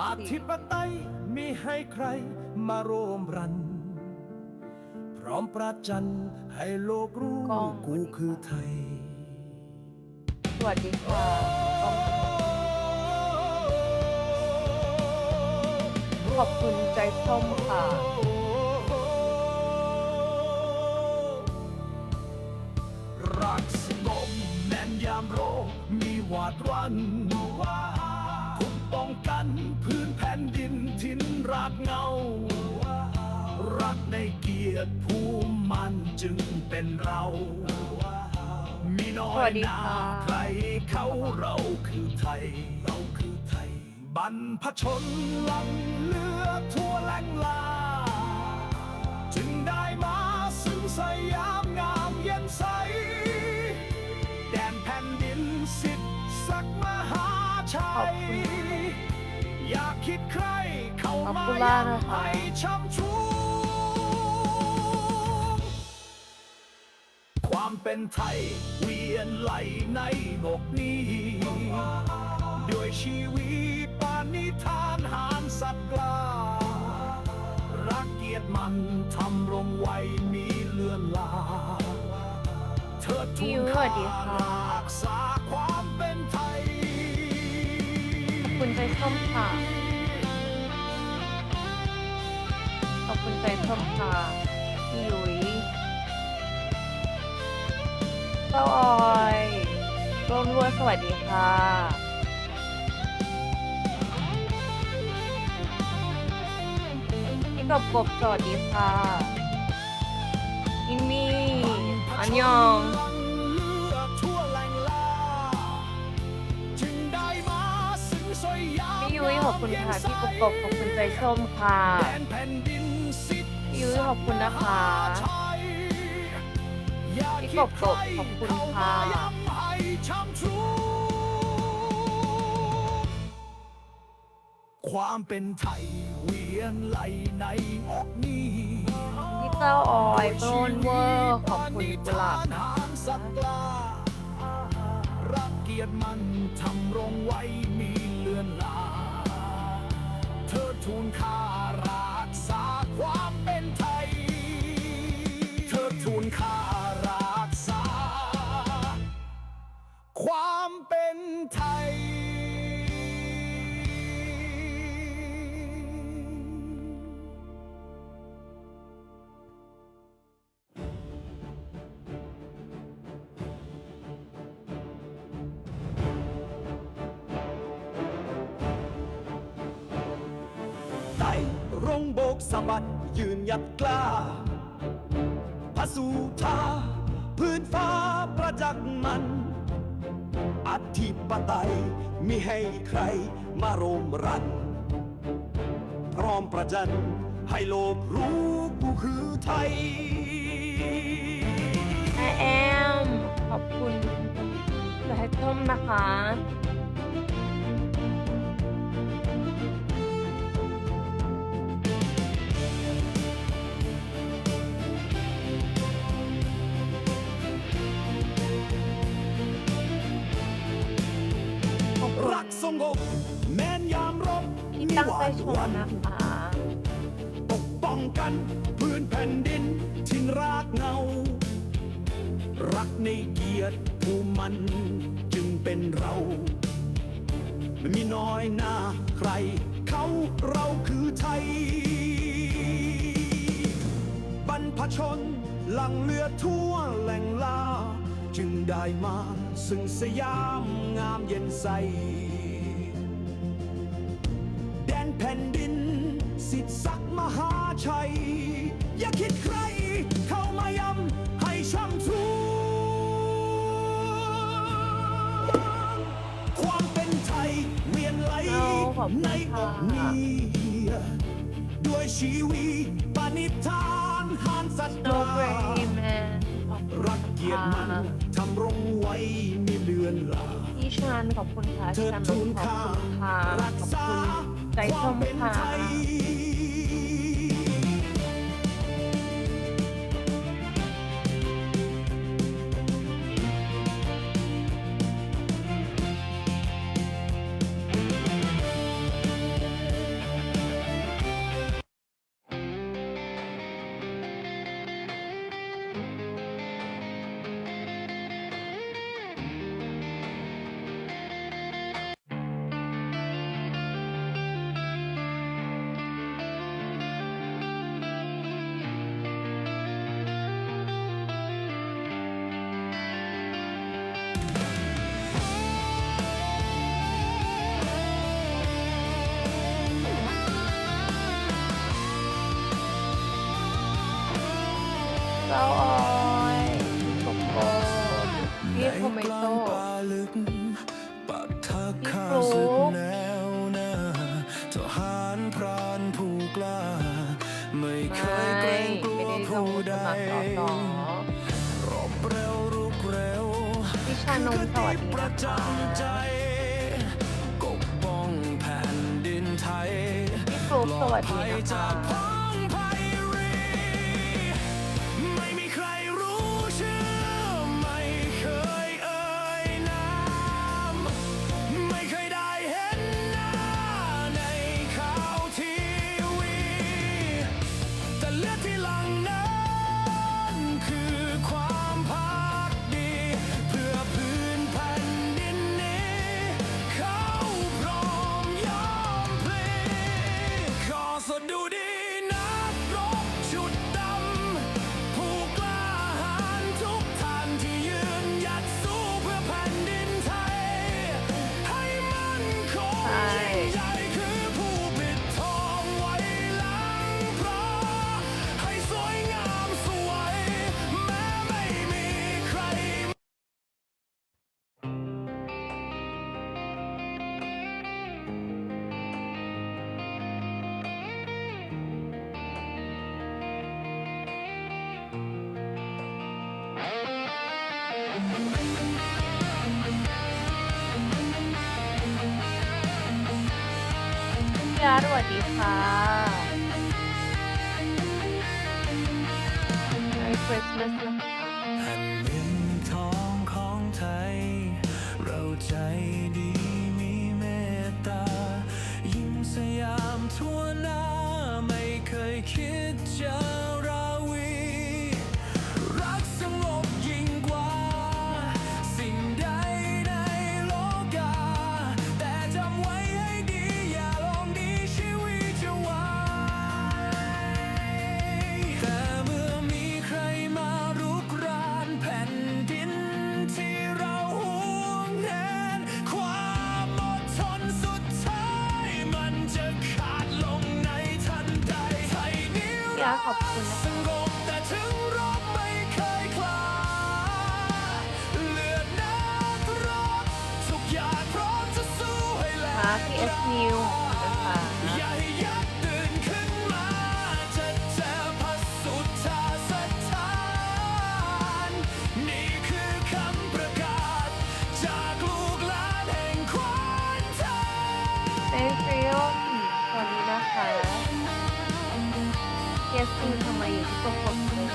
อธิปไตยมีให้ใครมาโรมรัน พร้อมประจันให้โลกรู้กล้อง กูคือไทย สวัสดีค่ะขอบคุณใจส้มค่ะ รักสงบแน่นยามโรมีหวาดรันคุ้มป้อง กัน พื้นแผ่นดินทิ้นรากเหงา รักในเกียรติภูมิมันจึงเป็นเรา มีน้อสวัยสดีหนาค่ะใครเขาเราคือไทย เราคือไทย บรรพชนลังเลือทั่วแหล่งลา จึงได้มาซึ่งสยามงามเย็นใส แดนแผ่นดินสิทธิศักดิ์มหาชัขอบยคุณ อยากคิดใคร เข้ามาคุณมากให้ช้ำชูความเป็นไทย เวียนไหลในโลกนี้ด้วยชีวิตปานิธานหารสัตว์กล้ารักเกียรติมันทำรงไว้มีเลื่อนลา เธอทูลยุ้ยสค่ารักษาความเป็นไทย ใจส้มค่ะขอบคุณใจส้มค่ะพี่ยุ้ยเต้าออยร่วมรัวสวัสดีค่ะพี่กบกบสวัสดีค่ะอินมี่อันยอง ยุ้ยขอบคุณค่ะพี่กบกบขอบคุณใจส้มค่ะพี่ยุ้ยขอบคุณนะคะพี่กบกบขอบคุณค่ะความเป็นไทยเวียนไหลในออกนี้พี่เต้าออยโปรนเวอร์ขอบคุณกุหลาบนะสัตว์กล้ารักเกียรติมันทำรงไว้มี ทูลค่ารักษาความเป็นไทย เธอทูลค่า รงโบกสะบัดยืนหยัดกล้าพระสุธาพื้นฟ้าประจักษ์มันอธิปไตยมิให้ใครมาโรมรัน พร้อมประจันให้โลกรู้กูคือไทยแอมขอบคุณใจส้มนะคะ งบแม้นยามรบที่มีตั้งหใจวาดชหมวันนะคะปกป้องกันพื้นแผ่นดินทิ้งรากเหงา รักในเกียรติภูมิมันจึงเป็นเรา ไม่มีน้อยหน้าใคร เขาเราคือไทย บรรพชนหลังเรือทั่วแหล่งลา จึงได้มา ซึ่งสยามงามเย็นใส แผ่นดิน สิทธิศักดิ์มหาชัย อย่าคิดใครเข้ามายำให้ช้ำทุกความเป็นไทยเวียนไหลเอาขอบคุณในอค่ะกนี้ด้วยชีวิตปณิธานหานสัตว์โนกเบรล้าแมนขอบคุณรักเกียรติมันทำรงไว้มีเลือนลาพี่ชานขอบคุณค่ะเธอชานนทูลขอบค่าคุณค่ะรักขอบษาคุณ ใจควาส้มมเป็นค่ะ เศร้าอ่อยสบูรณ์พี่โทเมโต้พี่ฟลุ๊กทหารพรานผู้กล้า ไม่เคยเกรงกลัดรบเร็วรุกเร็วพี่ชานมสวัสดีนะคะป้องแผ่นดินไทยปลอดภัยจากภั Ah. Merry Christmas. พี่เอสนิเซฟิลสวัสดีนะคะเอสนิวทำไมอยู่ที่ตรงผมเลย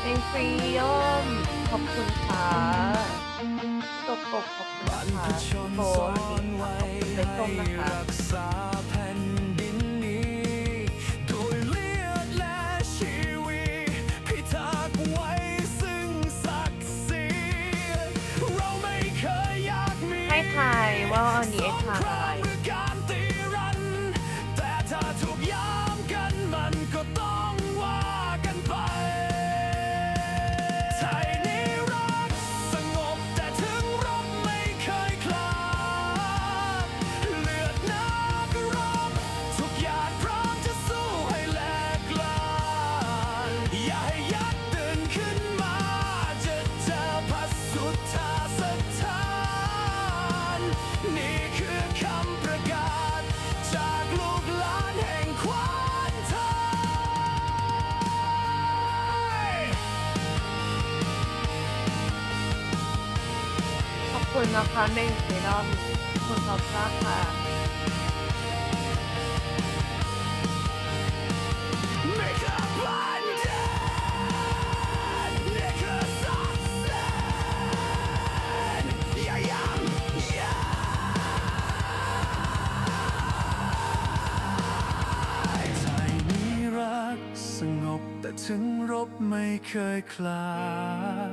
เซฟริลขอบคุณค่ะ กขอบคุณนะคะบเป็นต้มนะคะให้ทยว่าอันนี้ทานอะไร ขอบคุณนะคะในเซรั่มคุณท็อบมากค่ะ ไม่เคยคลา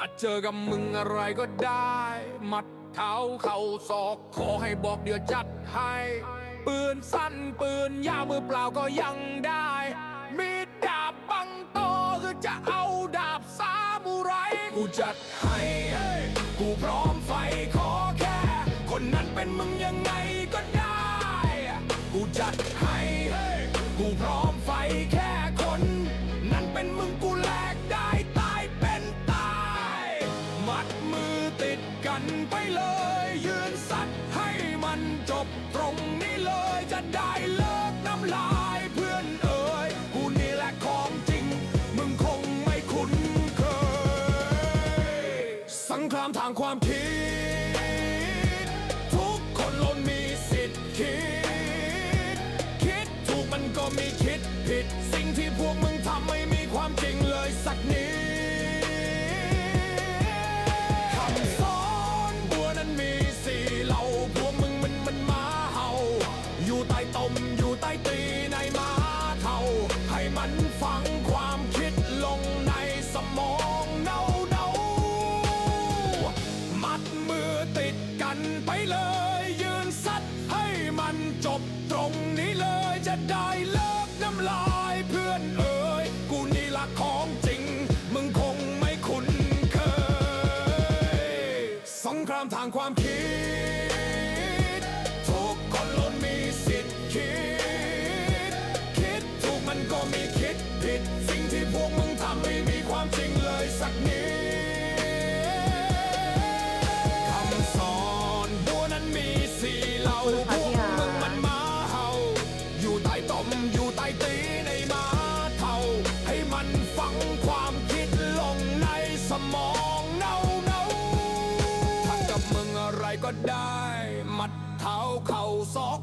ถ้าเจอกับมึงอะไรก็ได้มัดเท้าเข่าศอก ขอให้บอกเดี๋ยวจัดให้ ปืนสั้นปืนยาวมือเปล่าก็ยังได้ มีดาบบังโตคือจะเอาดาบซามูไร กูจัดให้ กูพร้อมไฟขอแค่ คนนั้นเป็นมึงยังไงก็ได้ กูจัดให้ กูพร้อมไฟแค่ ที่พวกมึงทำไม่มีความจริงเลยสักนิดคำสอนบัวนั้นมีสีเหล่าพวกมึงมันมาเห่าอยู่ใต้ตมอยู่ใต้ตีในมาเท่า ให้มันฝังความคิดลงในสมองเน่าเน่าถ้ากับมึงอะไรก็ได้ มัดเท้าเข่าซอก